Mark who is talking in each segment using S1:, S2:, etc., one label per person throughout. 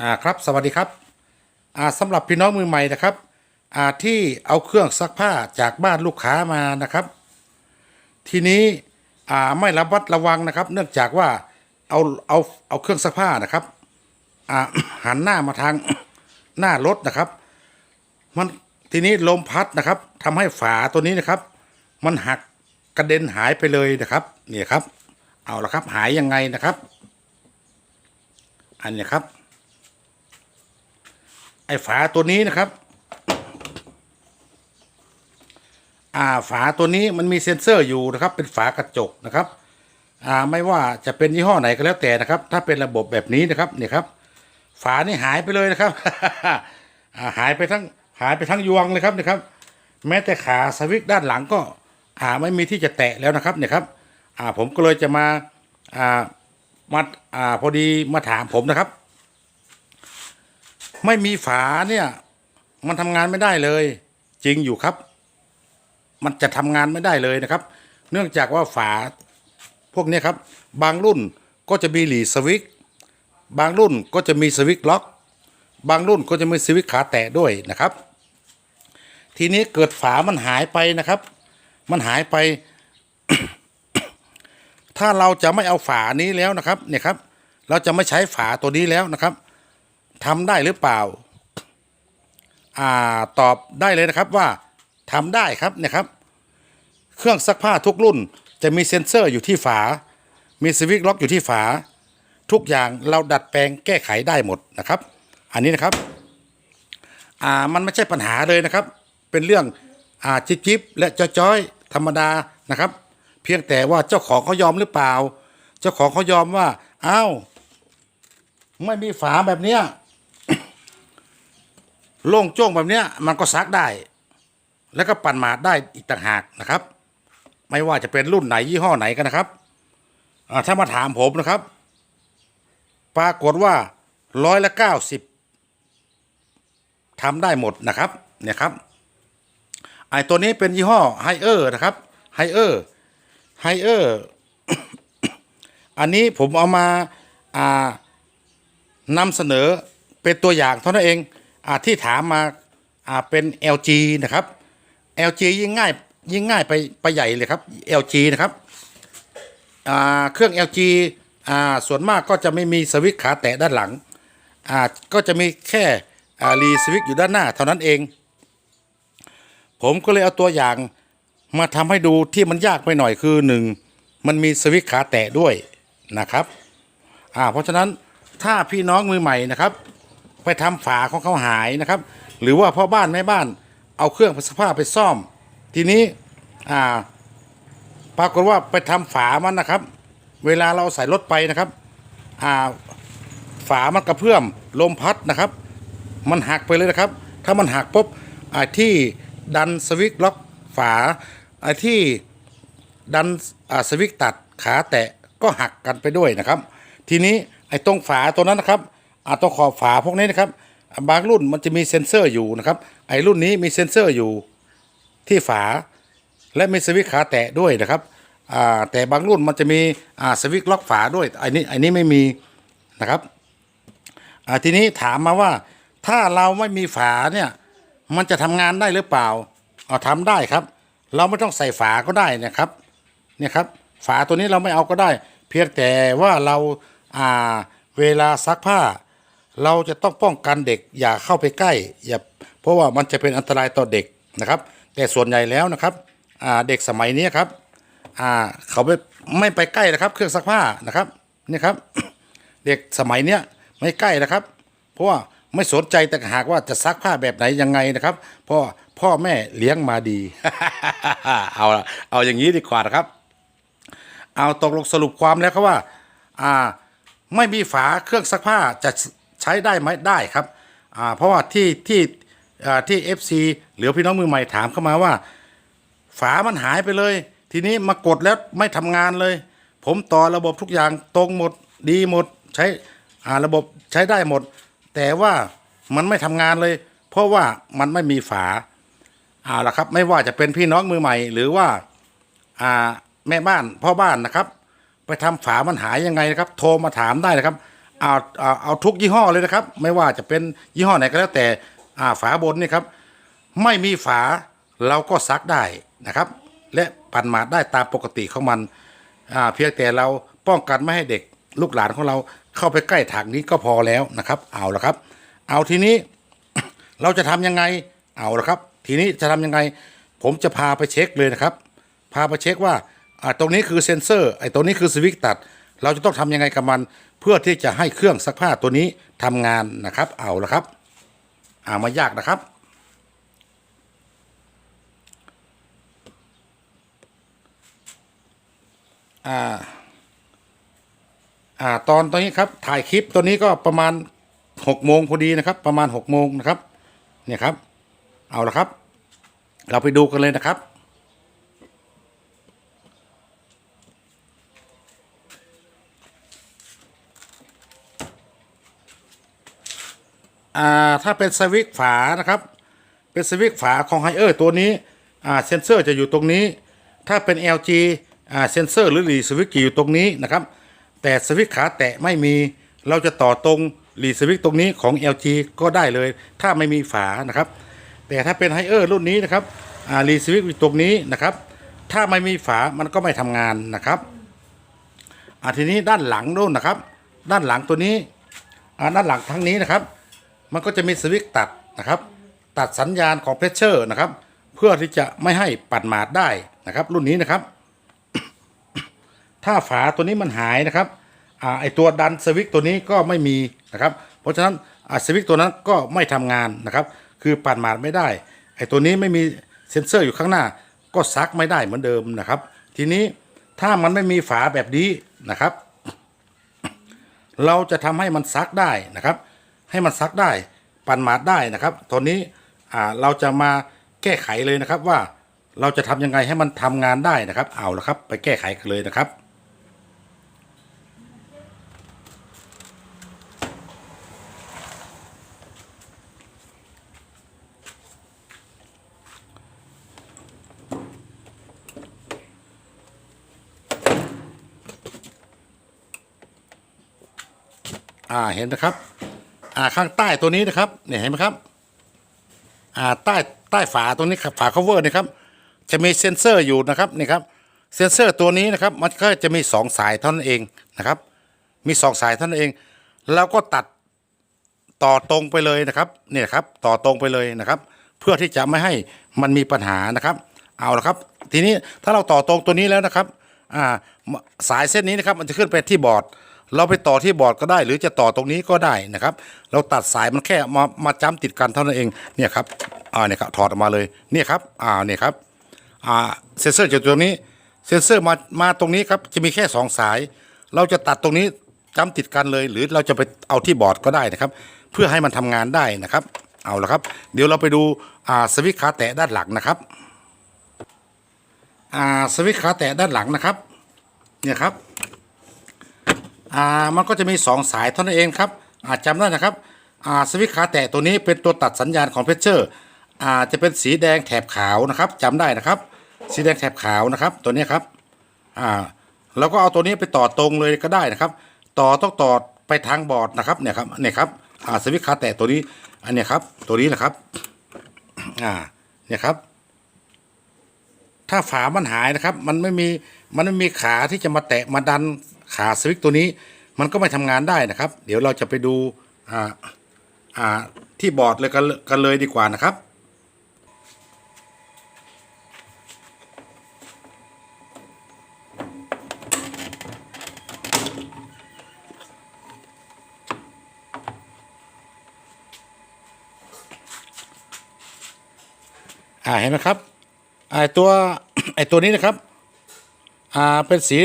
S1: อ่าครับสวัสดีครับอ่าสำหรับพี่น้องมือใหม่นะครับอ่าที่เอาเครื่องซักผ้าจากบ้านลูกค้ามานะครับ ทีนี้อ่าไม่ระมัดระวังนะครับ เนื่องจากว่าเอาเอาเอาเครื่องซักผ้านะครับอ่าหันหน้ามาทางหน้ารถนะครับ มันทีนี้ลมพัดนะครับทำให้ฝาตัวนี้นะครับ มันหักกระเด็นหายไปเลยนะครับนี่ครับ เอาละครับหายยังไงนะครับ อันนี้ครับ ไอ้ฝาตัวนี้นะครับ อ่าฝาตัวนี้มันมีเซ็นเซอร์อยู่นะครับ เป็นฝากระจกนะครับ อ่าไม่ว่าจะเป็นยี่ห้อไหนก็แล้วแต่นะครับ ถ้าเป็นระบบแบบนี้นะครับเนี่ยครับ ฝานี่หายไปเลยนะครับาหายไปทั้งหายไปทั้งยวงเลยครับนะครับ แม้แต่ขาสวิตช์ด้านหลังก็อ่าไม่มีที่จะแตะแล้วนะครับเนี่ยครับ อ่าผมก็เลยจะมาอ่ามาอ่าพอดีมาถามผมนะครับ ไม่มีฝาเนี่ย มันทำงานไม่ได้เลย จริงอยู่ครับ มันจะทำงานไม่ได้เลยนะครับ เนื่องจากว่าฝาพวกนี้ครับ บางรุ่นก็จะมีหลีสวิตช์บางรุ่นก็จะมีสวิตช์ล็อก บางรุ่นก็จะมีสวิตช์ขาแตะด้วยนะครับ ทีนี้เกิดฝามันหายไปนะครับ มันหายไป ถ้าเราจะไม่เอาฝานี้แล้วนะครับ เนี่ยครับ เราจะไม่ใช้ฝาตัวนี้แล้วนะครับ ทำได้หรือเปล่า อ่าตอบได้เลยนะครับว่าทำได้ครับเนี่ยครับ เครื่องซักผ้าทุกรุ่นจะมีเซ็นเซอร์อยู่ที่ฝา มีสวิตช์ล็อกอยู่ที่ฝา ทุกอย่างเราดัดแปลงแก้ไขได้หมดนะครับ อันนี้นะครับ อ่ามันไม่ใช่ปัญหาเลยนะครับ เป็นเรื่องอ่าจิบจิบและจ้อยๆธรรมดานะครับ เพียงแต่ว่าเจ้าของเขายอมหรือเปล่า เจ้าของเขายอมว่าอ้าวไม่มีฝาแบบเนี้ย โล่งโจ้งแบบเนี้ยมันก็ซักได้ แล้วก็ปั่นหมาดได้อีกต่างหากนะครับ ไม่ว่าจะเป็นรุ่นไหนยี่ห้อไหนกันนะครับถ้ามาถามผมนะครับ ปรากฏว่าร้อยละเก้าสิบทำได้หมดนะครับเนี่ยครับไอตัวนี้เป็นยี่ห้อไฮเออร์นะครับไฮเออร์ไฮเออร์อันนี้ผมเอามาอ่านำเสนอเป็นตัวอย่างเท่านั้นเอง อาที่ถามมาอ่าเป็น LG นะครับ LG ยิ่งง่ายยิ่งง่ายไปไปใหญ่เลยครับ LG นะครับอ่าเครื่อง LG อ่าส่วนมากก็จะไม่มีสวิตช์ขาแตะด้านหลังอ่าก็จะมีแค่อ่ารีสวิตช์อยู่ด้านหน้าเท่านั้นเอง ผมก็เลยเอาตัวอย่างมาทำให้ดูที่มันยากไปหน่อยคือหนึ่งมันมีสวิตช์ขาแตะด้วยนะครับอ่าเพราะฉะนั้นถ้าพี่น้องมือใหม่นะครับ ไปทำฝาของเขาหายนะครับ หรือว่าพ่อบ้านแม่บ้านเอาเครื่องซักผ้าไปซ่อม ทีนี้อ่าปรากฏว่าไปทำฝามันนะครับ เวลาเราใส่รถไปนะครับอ่าฝามันกระเพื่อมลมพัดนะครับ มันหักไปเลยนะครับ ถ้ามันหักปุ๊บไอ้ที่ดันสวิตล็อกฝาไอ้ที่ดันสวิตตัดขาแตะก็หักกันไปด้วยนะครับ ทีนี้ไอ้ตรงฝาตัวนั้นนะครับ อาตรงขอบฝาพวกนี้นะครับ บางรุ่นมันจะมีเซ็นเซอร์อยู่นะครับ ไอ้รุ่นนี้มีเซ็นเซอร์อยู่ที่ฝา และมีสวิตช์ขาแตะด้วยนะครับแต่บางรุ่นมันจะมีสวิตช์ล็อกฝาด้วยไอ้นี้ไอ้นี้ไม่มีนะครับทีนี้ถามมาว่าถ้าเราไม่มีฝาเนี่ยมันจะทำงานได้หรือเปล่าเอาทำได้ครับ เราไม่ต้องใส่ฝาก็ได้นะครับเนี่ยครับฝาตัวนี้เราไม่เอาก็ได้ เพียงแต่ว่าเราอ่าเวลาซักผ้า เราจะต้องป้องกันเด็กอย่าเข้าไปใกล้อย่าเพราะว่ามันจะเป็นอันตรายต่อเด็กนะครับ แต่ส่วนใหญ่แล้วนะครับเด็กสมัยนี้ครับเขาไม่ไม่ไปใกล้นะครับ เครื่องซักผ้านะครับนี่ครับ เด็กสมัยเนี้ยไม่ใกล้นะครับ เพราะว่าไม่สนใจแต่หากว่าจะซักผ้าแบบไหนยังไงนะครับเพราะพ่อแม่เลี้ยงมาดี เอาเอาอย่างนี้ดีกว่านะครับ เอาตกลงสรุปความแล้วครับว่า อ่า ไม่มีฝาเครื่องซักผ้าจะ ใช้ได้ไหมได้ครับอ่าเพราะว่าที่ที่อ่าที่ FC หรือพี่น้องมือใหม่ถามเข้ามาว่า ฝามันหายไปเลย ทีนี้มากดแล้วไม่ทำงานเลย ผมต่อระบบทุกอย่างตรงหมดดีหมดใช้อ่าระบบใช้ได้หมด แต่ว่ามันไม่ทำงานเลย เพราะว่ามันไม่มีฝา เอาละครับไม่ว่าจะเป็นพี่น้องมือใหม่ หรือว่าอ่าแม่บ้านพ่อบ้านนะครับ ไปทำฝามันหายยังไงนะครับ โทรมาถามได้นะครับ เอาเอาเอาทุกยี่ห้อเลยนะครับ ไม่ว่าจะเป็นยี่ห้อไหนก็แล้วแต่อ่าฝาบนนี่ครับ ไม่มีฝาเราก็ซักได้นะครับ และปั่นหมาดได้ตามปกติของมันอ่าเพียงแต่เราป้องกันไม่ให้เด็กลูกหลานของเราเข้าไปใกล้ถังนี้ก็พอแล้วนะครับ เอาละครับ เอาทีนี้เราจะทำยังไงเอาละครับ ทีนี้จะทำยังไง ผมจะพาไปเช็คเลยนะครับ พาไปเช็คว่าอ่าตรงนี้คือเซ็นเซอร์ไอ้ตรงนี้คือสวิตช์ตัด เราจะต้องทำยังไงกับมัน เพื่อที่จะให้เครื่องซักผ้าตัวนี้ทำงานนะครับ เอาละครับอ่ามายากนะครับ อ่า อ่าตอนตอนนี้ครับ ถ่ายคลิปตัวนี้ก็ประมาณหกโมงพอดีนะครับ ประมาณหกโมงนะครับ เนี่ยครับ เอาละครับ เราไปดูกันเลยนะครับ อ่าถ้าเป็นสวิตฝานะครับ เป็นสวิตฝาของไฮเออร์ตัวนี้อ่าเซนเซอร์จะอยู่ตรงนี้ ถ้าเป็น LG อ่าเซนเซอร์หรือรีสวิตช์จะอยู่ตรงนี้นะครับ แต่สวิตขาแตะไม่มีเราจะต่อตรงรีสวิตตรงนี้ของ LG ก็ได้เลย ถ้าไม่มีฝานะครับ แต่ถ้าเป็นไฮเออร์รุ่นนี้นะครับอ่ารีสวิตช์อยู่ตรงนี้นะครับ ถ้าไม่มีฝามันก็ไม่ทำงานนะครับอ่าทีนี้ด้านหลังนู่นนะครับ ด้านหลังตัวนี้อ่าด้านหลังทั้งนี้นะครับ มันก็จะมีสวิตช์ตัดนะครับ ตัดสัญญาณของเพชเชอร์นะครับ เพื่อที่จะไม่ให้ปัดหมาดได้นะครับ รุ่นนี้นะครับ ถ้าฝาตัวนี้มันหายนะครับอไอตัวดันสวิตช์ตัวนี้ก็ไม่มีนะครับ เพราะฉะนั้นสวิตช์ตัวนั้นก็ไม่ทำงานนะครับ คือปัดหมาดไม่ได้ ไอตัวนี้ไม่มีเซ็นเซอร์อยู่ข้างหน้า ก็ซักไม่ได้เหมือนเดิมนะครับ ทีนี้ถ้ามันไม่มีฝาแบบนี้นะครับ เราจะทำให้มันซักได้นะครับ ให้มันซักได้ปั่นหมาดได้นะครับ ตอนนี้เราจะมาแก้ไขเลยนะครับว่าเราจะทำยังไงให้มันทำงานได้นะครับ เอาละครับ ไปแก้ไขกันเลยนะครับ อ่าเห็นนะครับ อ่าข้างใต้ตัวนี้นะครับเนี่ยเห็นไหมครับอ่าใต้ใต้ฝาตรงนี้ครับฝา cover นะครับจะมีเซ็นเซอร์อยู่นะครับนี่ครับเซ็นเซอร์ตัวนี้นะครับมันก็จะมีสองสายเท่านั้นเองนะครับ มีสองสายเท่านั้นเองแล้วก็ตัดต่อตรงไปเลยนะครับเนี่ยครับต่อตรงไปเลยนะครับ เพื่อที่จะไม่ให้มันมีปัญหานะครับ เอาละครับ ทีนี้ถ้าเราต่อตรงตัวนี้แล้วนะครับอ่าสายเส้นนี้นะครับมันจะขึ้นไปที่บอร์ด เราไปต่อที่บอร์ดก็ได้ หรือจะต่อตรงนี้ก็ได้นะครับ เราตัดสายมันแค่มามาจ้ำติดกันเท่านั้นเองเนี่ยครับอ่าเนี่ยครับถอดออกมาเลยเนี่ยครับอ่าเนี่ยครับอ่าเซนเซอร์จากตรงนี้เซนเซอร์มามาตรงนี้ครับจะมีแค่สองสาย เราจะตัดตรงนี้จ้ำติดกันเลย หรือเราจะไปเอาที่บอร์ดก็ได้นะครับ เพื่อให้มันทำงานได้นะครับ เอาละครับ เดี๋ยวเราไปดูอ่าสวิตช์ขาแตะด้านหลังนะครับอ่าสวิตช์ขาแตะด้านหลังนะครับเนี่ยครับ อ่ามันก็จะมี 2 สายเท่านั้นเองครับอาจำได้นะครับอ่าสวิตช์ขาแตะตัวนี้เป็นตัวตัดสัญญาณของเพชเชอร์อ่าจะเป็นสีแดงแถบขาวนะครับจำได้นะครับ สีแดงแถบขาวนะครับ ตัวนี้ครับอ่าเราก็เอาตัวนี้ไปต่อตรงเลยก็ได้นะครับ ต่อต้องต่อไปทางบอร์ดนะครับเนี่ยครับเนี่ยครับอ่าสวิตช์ขาแตะตัวนี้อันนี้ครับ ตัวนี้นะครับอ่าเนี่ยครับ ถ้าฝามันหายนะครับ มันไม่มีมันไม่มีขาที่จะมาแตะมาดันขาสวิตตัวนี้ มันก็ไม่ทำงานได้นะครับ เดี๋ยวเราจะไปดูอ่าอ่าที่บอร์ดเลยกันกันเลยดีกว่านะครับอ่าเห็นไหมครับ ไอตัวไอตัวนี้นะครับอ่าเป็นสี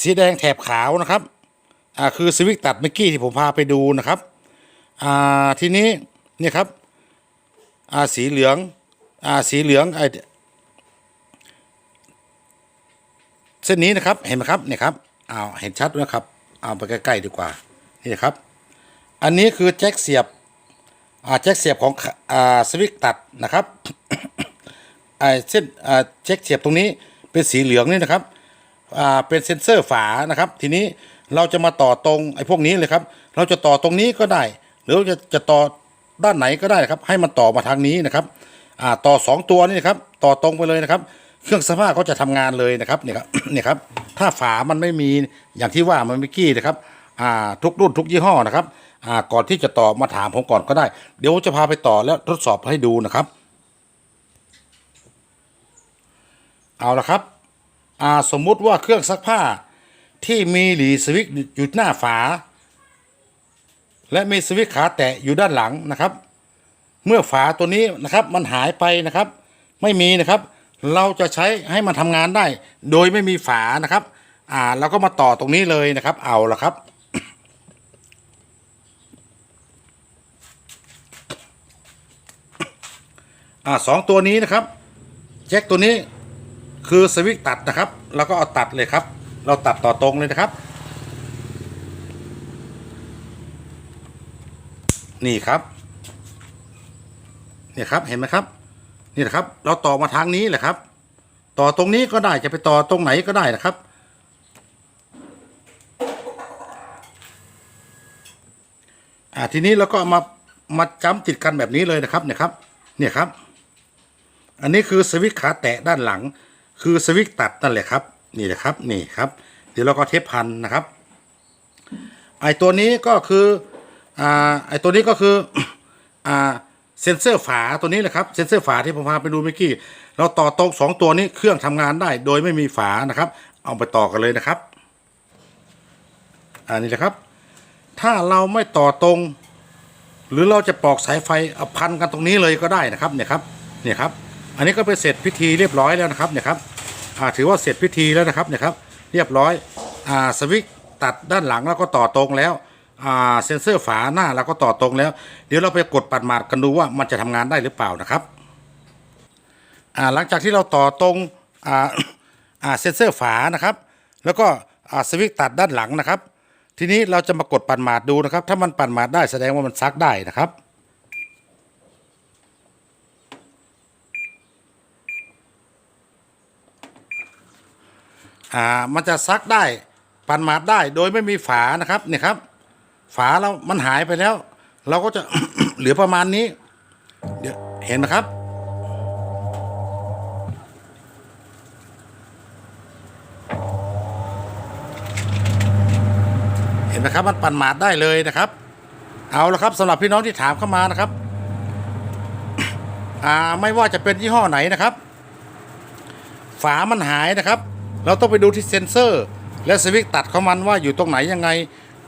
S1: สีแดงแถบขาวนะครับอ่าคือสวิตช์ตัดเมื่อกี้ที่ผมพาไปดูนะครับอ่าทีนี้เนี่ยครับอ่าสีเหลืองอ่าสีเหลืองไอเส้นนี้นะครับเห็นไหมครับเนี่ยครับอ้าวเห็นชัดนะครับเอาไปใกล้ๆดีกว่านี่นะครับ อันนี้คือแจ็คเสียบอ่าแจ็คเสียบของอ่าสวิตช์ตัดนะครับ เส้นอ่าเช็คเสียบตรงนี้เป็นสีเหลืองนี่นะครับอ่าเป็นเซ็นเซอร์ฝานะครับ ทีนี้เราจะมาต่อตรงไอ้พวกนี้เลยครับ เราจะต่อตรงนี้ก็ได้ หรือจะจะต่อด้านไหนก็ได้ครับ ให้มันต่อมาทางนี้นะครับอ่าต่อสองตัวนี่นะครับ ต่อตรงไปเลยนะครับ เครื่องซักผ้าเขาจะทำงานเลยนะครับเนี่ยครับเนี่ยครับ ถ้าฝามันไม่มีอย่างที่ว่ามันเมื่อกี้นะครับอ่าทุกรุ่นทุกยี่ห้อนะครับอ่าก่อนที่จะต่อมาถามผมก่อนก็ได้ เดี๋ยวจะพาไปต่อแล้วทดสอบให้ดูนะครับ เอาละครับอาสมมุติว่าเครื่องซักผ้าที่มีหลีสวิตช์อยู่หน้าฝา และมีสวิตขาแตะอยู่ด้านหลังนะครับ เมื่อฝาตัวนี้นะครับมันหายไปนะครับ ไม่มีนะครับ เราจะใช้ให้มันทำงานได้ โดยไม่มีฝานะครับ อ่าเราก็มาต่อตรงนี้เลยนะครับ เอาละครับอ่าสองตัวนี้นะครับแจ็คตัวนี้ คือสวิตตัดนะครับเราก็เอาตัดเลยครับ เราตัดต่อตรงเลยนะครับ นี่ครับเนี่ยครับเห็นไหมครับ นี่นะครับ เราต่อมาทางนี้แหละครับ ต่อตรงนี้ก็ได้จะไปต่อตรงไหนก็ได้นะครับอ่าทีนี้เราก็ามามาจ้ำติดกันแบบนี้เลยนะครับเนี่ยครับ เนี่ยครับ อันนี้คือสวิตขาแตะด้านหลัง คือสวิตตัดนั่นแหละครับ นี่แหละครับนี่ครับ เดี๋ยวเราก็เทปพันนะครับ ไอตัวนี้ก็คืออ่าไอตัวนี้ก็คืออ่าเซ็นเซอร์ฝาตัวนี้แหละครับเซ็นเซอร์ฝาที่ผมพาไปดูเมื่อกี้เราต่อตรงสองตัวนี้เครื่องทำงานได้ โดยไม่มีฝานะครับ เอาไปต่อกันเลยนะครับอันนี้แหละครับ ถ้าเราไม่ต่อตรง หรือเราจะปอกสายไฟเอาพันกันตรงนี้เลยก็ได้นะครับเนี่ยครับเนี่ยครับ อันนี้ก็เป็นเสร็จพิธีเรียบร้อยแล้วนะครับเนี่ยครับถือว่าเสร็จพิธีแล้วนะครับเนี่ยครับเรียบร้อยอสวิตช์ตัดด้านหลังแล้วก็ต่อตรงแล้วเซ็นเซอร์ฝาหน้าแล้วก็ต่อตรงแล้ว เดี๋ยวเราไปกดปัดหมาดกันดูว่ามันจะทำงานได้หรือเปล่านะครับหลังจากที่เราต่อตรงเซ็นเซอร์ฝานะครับ แล้วก็สวิตช์ตัดด้านหลังนะครับ ทีนี้เราจะมากดปั่นหมาดดูนะครับ ถ้ามันปั่นหมาดได้แสดงว่ามันซักได้นะครับ อ่ามันจะซักได้ปั่นหมาดได้โดยไม่มีฝานะครับเนี่ยครับ ฝาเรามันหายไปแล้ว เราก็จะ เหลือประมาณนี้ เดี๋ยวเห็นไหมครับ เห็นไหมครับมันปั่นหมาดได้เลยนะครับ เอาละครับสำหรับพี่น้องที่ถามเข้ามานะครับอ่าไม่ว่าจะเป็นยี่ห้อไหนนะครับ ฝามันหายนะครับ เราต้องไปดูที่เซ็นเซอร์ และสวิตตัดของมันว่าอยู่ตรงไหนยังไง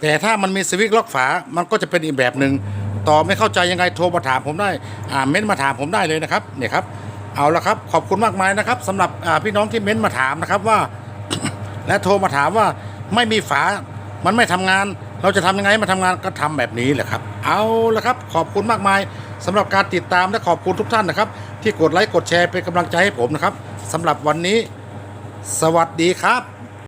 S1: แต่ถ้ามันมีสวิตล็อกฝา มันก็จะเป็นอีกแบบหนึ่งต่อไม่เข้าใจยังไงโทรมาถามผมได้อ่าเม้นต์มาถามผมได้เลยนะครับเนี่ยครับเอาละครับขอบคุณมากมายนะครับสำหรับพี่น้องที่เม้นต์มาถามนะครับว่า และโทรมาถามว่าไม่มีฝา มันไม่ทำงาน เราจะทำยังไงมาทำงานก็ทำแบบนี้แหละครับ เอาละครับ ขอบคุณมากมายสำหรับการติดตามและขอบคุณทุกท่านนะครับ ที่กดไลค์กดแชร์เป็นกำลังใจให้ผมนะครับสำหรับวันนี้ สวัสดีครับ